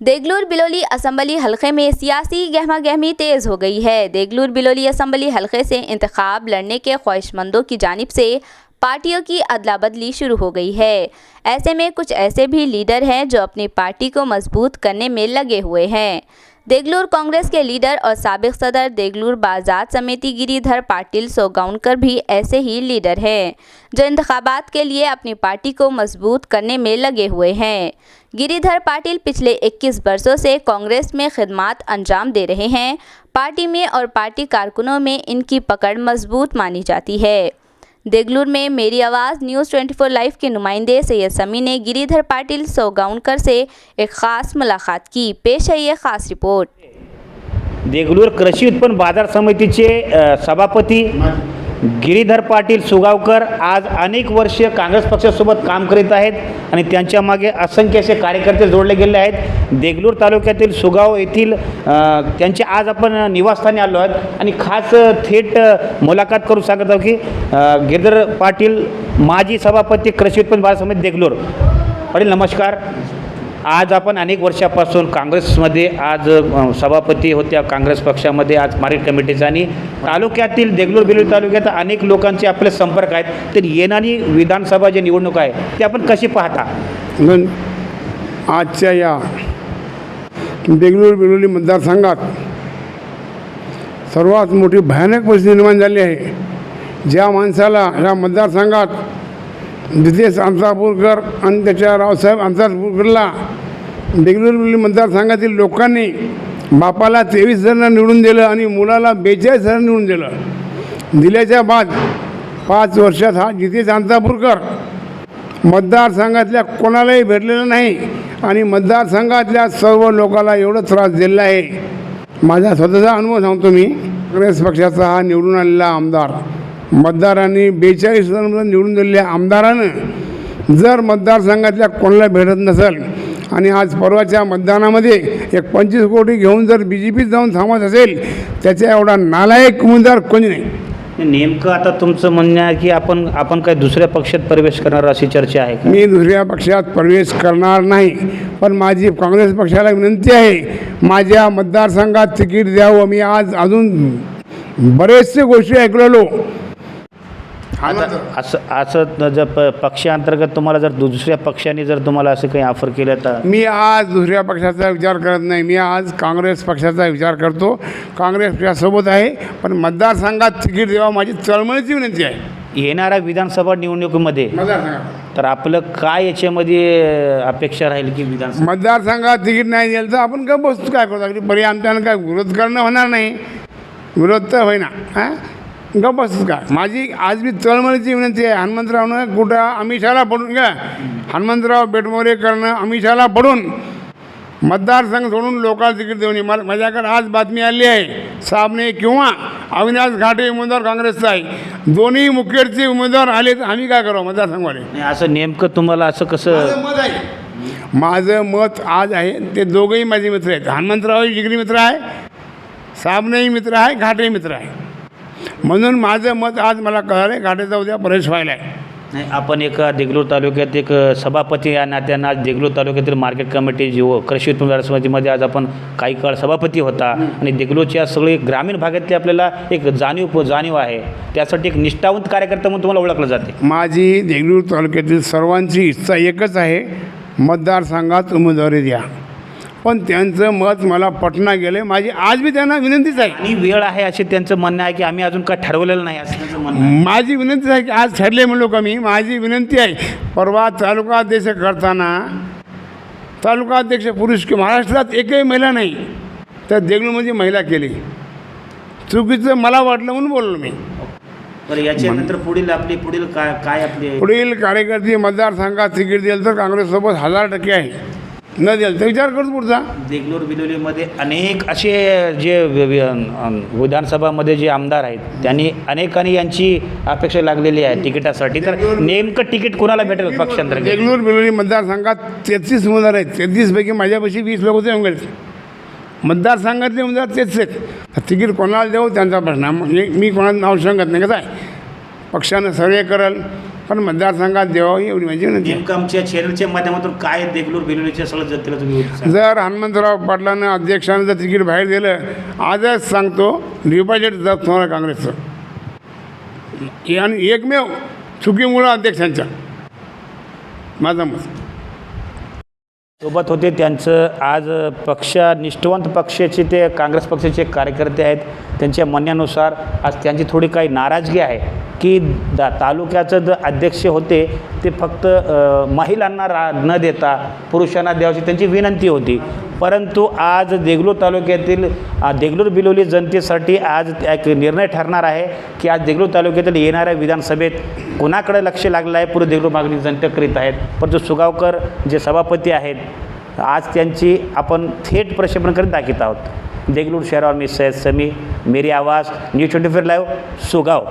Deglur Biloli assembly हलके में सियासी गहमा गहमी तेज़ हो गई है। देगलूर बिलोली असम्बली हलके से इंतखब लड़ने के ख्वाहिशमंदों की जानब से पार्टियों की अदला बदली शुरू हो गई है। ऐसे में कुछ ऐसे भी लीडर हैं जो अपनी पार्टी को मज़बूत करने में लगे हुए हैं। देगलूर कांग्रेस के लीडर और सबक सदर देगलूर बाज़ार समिति गिरीधर पाटिल सोगाउनकर भी ऐसे ही लीडर हैं। जो इंतखाबात के लिए अपनी पार्टी को मज़बूत करने में लगे हुए हैं। गिरीधर पाटिल पिछले 21 वर्षों से कांग्रेस में खिदमात अंजाम दे रहे हैं। पार्टी में और पार्टी कारकुनों में इनकी पकड़ मज़बूत मानी जाती है। देगलूर में मेरी आवाज़ न्यूज़ 24 लाइव के नुमाइंदे सैयद समी ने गिरीधर पाटिल, सोगाउनकर से एक ख़ास मुलाकात की। पेश है ये ख़ास रिपोर्ट। देगलूर कृषी उत्पन्न बाज़ार समिति के सभापती गिरीधर पाटील सुगावकर आज अनेक वर्ष काँग्रेस पक्षासोबत काम करीत आहेत आणि त्यांच्या मागे असंख्य असे कार्यकर्ते जोडले गेले आहेत. देगलूर तालुक्यातील सुगाव येथील त्यांचे आज आपण निवासस्थानी आलो आहोत. आणि खास थेट मुलाखत करू सांगत आहोत की गिरीधर पाटील माजी सभापती कृषी उत्पन्न बाजार समिती देगलूर. पाटील नमस्कार. आज आपण अनेक वर्षापासून काँग्रेसमध्ये आज सभापती होत्या काँग्रेस पक्षामध्ये आज मार्केट कमिटीचा आणि तालुक्यातील देगलूर बिलूर तालुक्यात अनेक लोकांचे आपले संपर्क आहेत. तर येणारी विधानसभा जी निवडणूक आहे ती आपण कशी पाहता? म्हणून आजच्या या देगलूर बिलोली मतदारसंघात सर्वात मोठी भयानक परिस्थिती निर्माण झाली आहे. ज्या माणसाला या मतदारसंघात नितेश अंतापूरकर आणि त्याच्या रावसाहेब अंतापूरकरला देगलूर मतदारसंघातील लोकांनी बापाला तेवीस हजारांना निवडून दिलं आणि मुलाला बेचाळीस हजार निवडून दिलं. दिल्याच्या बाद पाच वर्षात हा जितेश अंतापूरकर मतदारसंघातल्या कोणालाही भेटलेलं नाही आणि मतदारसंघातल्या सर्व लोकाला एवढं त्रास दिलेला आहे. माझा स्वतःचा अनुभव सांगतो मी. काँग्रेस पक्षाचा हा निवडून आलेला आमदार मतदारांनी बेचाळीस जणांना निवडून दिलेल्या आमदारानं जर मतदारसंघातल्या कोणाला भेटत नसेल आणि आज परवाच्या मतदानामध्ये एक पंचवीस कोटी घेऊन जर बी जे पीत जाऊन थांबत असेल त्याच्या एवढा नालायक उमेदवार कोणी नाही. नेमकं आता तुमचं म्हणणं आहे की आपण आपण काय दुसऱ्या पक्षात प्रवेश करणार अशी चर्चा आहे का? मी दुसऱ्या पक्षात प्रवेश करणार नाही पण माझी काँग्रेस पक्षाला विनंती आहे माझ्या मतदारसंघात तिकीट द्यावं. मी आज अजून बरेचसे गोष्टी ऐकलेलो. आता असं असं जर प पक्षांतर्गत तुम्हाला जर दुसऱ्या पक्षाने जर तुम्हाला असं काही ऑफर केलं तर? मी आज दुसऱ्या पक्षाचा विचार करत नाही. मी आज काँग्रेस पक्षाचा विचार करतो. काँग्रेस पक्षासोबत आहे पण मतदारसंघात तिकीट द्यावं माझी तळमळीची विनंती आहे. येणाऱ्या विधानसभा निवडणुकीमध्ये तर आपलं काय याच्यामध्ये अपेक्षा राहील की विधानसभा? मतदारसंघात तिकीट नाही दिलं तर आपण काय बसतो काय करतो अगदी पर्याय आमच्यानं काय विरोध करणं होणार नाही. विरोध तर होईना. हां? गप बसतो का? माझी आज मी तळमळीची विनंती आहे. हनुमंतरावनं कुठं अमिषाला पडून घ्या. हनुमंतराव बेटमोरे करणं अमिषाला पडून मतदारसंघ सोडून लोकांना तिकीट देऊन. मला माझ्याकडे आज बातमी आली आहे. साबणे किंवा अविनाश घाटे उमेदवार काँग्रेसचा आहे. दोन्ही मुखेडचे उमेदवार आले तर आम्ही काय करावं मतदारसंघवाले? असं नेमकं तुम्हाला असं कसं मत आहे. माझं मत आज आहे. ते दोघंही माझे मित्र आहेत. हनुमंतराव जिगरी मित्र आहे. साबणेही मित्र आहे. घाटेही मित्र आहे. म्हणून माझं मत आज मला कळालं आहे घाटेचा उद्या प्रवेश व्हायला आहे. नाही आपण एक देगलूर तालुक्यात एक सभापती या नात्यानं आज देगलूर तालुक्यातील मार्केट कमिटी जी व कृषी उत्पन्न समितीमध्ये आज आपण काही काळ सभापती होता. आणि देगलूरच्या सगळे ग्रामीण भागातली आपल्याला एक जाणीव जाणीव आहे. त्यासाठी एक निष्ठावंत कार्यकर्ता म्हणून तुम्हाला ओळखलं जाते. माझी देगलूर तालुक्यातील सर्वांची इच्छा एकच आहे मतदारसंघात उमेदवारी द्या. पण त्यांचं मत मला पटना गेलं माझी आज बी त्यांना विनंतीच आहे. आणि वेळ आहे असे त्यांचं म्हणणं आहे की आम्ही अजून काय ठरवलेलं नाही असं त्यांचं म्हणणं आहे. माझी विनंती आहे की आज ठरले म्हणलो का मी? माझी विनंती आहे परवा तालुका अध्यक्ष करताना तालुका अध्यक्ष पुरुष की महाराष्ट्रात एकही महिला नाही तर देगलूरमध्ये महिला केली. चुकीचं मला वाटलं म्हणून बोललो मी. बरं याच्यानंतर पुढील आपली पुढील काय काय आपले पुढील कार्यकर्ते मतदारसंघात तिकीट दिलं तर काँग्रेससोबत हजार टक्के आहे. न दिलं तर विचार करतो पुढचा. देगलूर बिलोलीमध्ये अनेक असे जे विधानसभामध्ये जे आमदार आहेत त्यांनी अनेकांनी यांची अपेक्षा लागलेली आहे तिकिटासाठी. तर नेमकं तिकीट कोणाला भेटेल पक्षांतर्गत? देगलूर बिलोली मतदारसंघात तेहतीस उमेदवार आहेत. तेहतीसपैकी माझ्यापाशी वीस लोक होते उमेदवार मतदारसंघातले उमेदवार तेच आहेत. तिकीट कोणाला देऊ त्यांचा प्रश्न. म्हणजे मी कोणाचं नाव सांगत नाही. कसं आहे? पक्षानं सर्वे करल. पण मतदारसंघात द्यावं एवढी माझी विनंती आहे. नेमकं आमच्या चॅनलच्या माध्यमातून काय देगलूर बिलोलीच्या सगळं जनतेला तुम्ही सांगा. जर हनुमंतराव पाटलानं अध्यक्षानं जर तिकीट बाहेर दिलं आजच सांगतो डिपॉझिट जप्त होणार काँग्रेसचं. आणि एकमेव चुकीमुळं अध्यक्षांच्या. माझं मत. सोबत होते त्यांचं आज पक्ष निष्ठावंत पक्षाचे ते काँग्रेस पक्षाचे कार्यकर्ते आहेत. त्यांच्या म्हणण्यानुसार आज त्यांची थोडी काही नाराजगी आहे. की दा तालुक्याचं जे अध्यक्ष होते ते फक्त महिलांना रा न देता पुरुषांना द्यावशी त्यांची विनंती होती. परंतु आज देगलूर तालुक्यातील देगलूर बिलोली जनतेसाठी आज एक निर्णय ठरणार आहे की आज देगलूर तालुक्यातील येणाऱ्या विधानसभेत कोणाकडे लक्ष लागलं आहे? पूर्व देगलूर मागणी जनता करीत आहेत. परंतु सुगावकर जे सभापती आहेत आज त्यांची आपण थेट प्रक्षेपण करीत दाखवत आहोत. देगलूर शहरावर मी सैद समी मेरी आवाज news twenty four live Sugaon.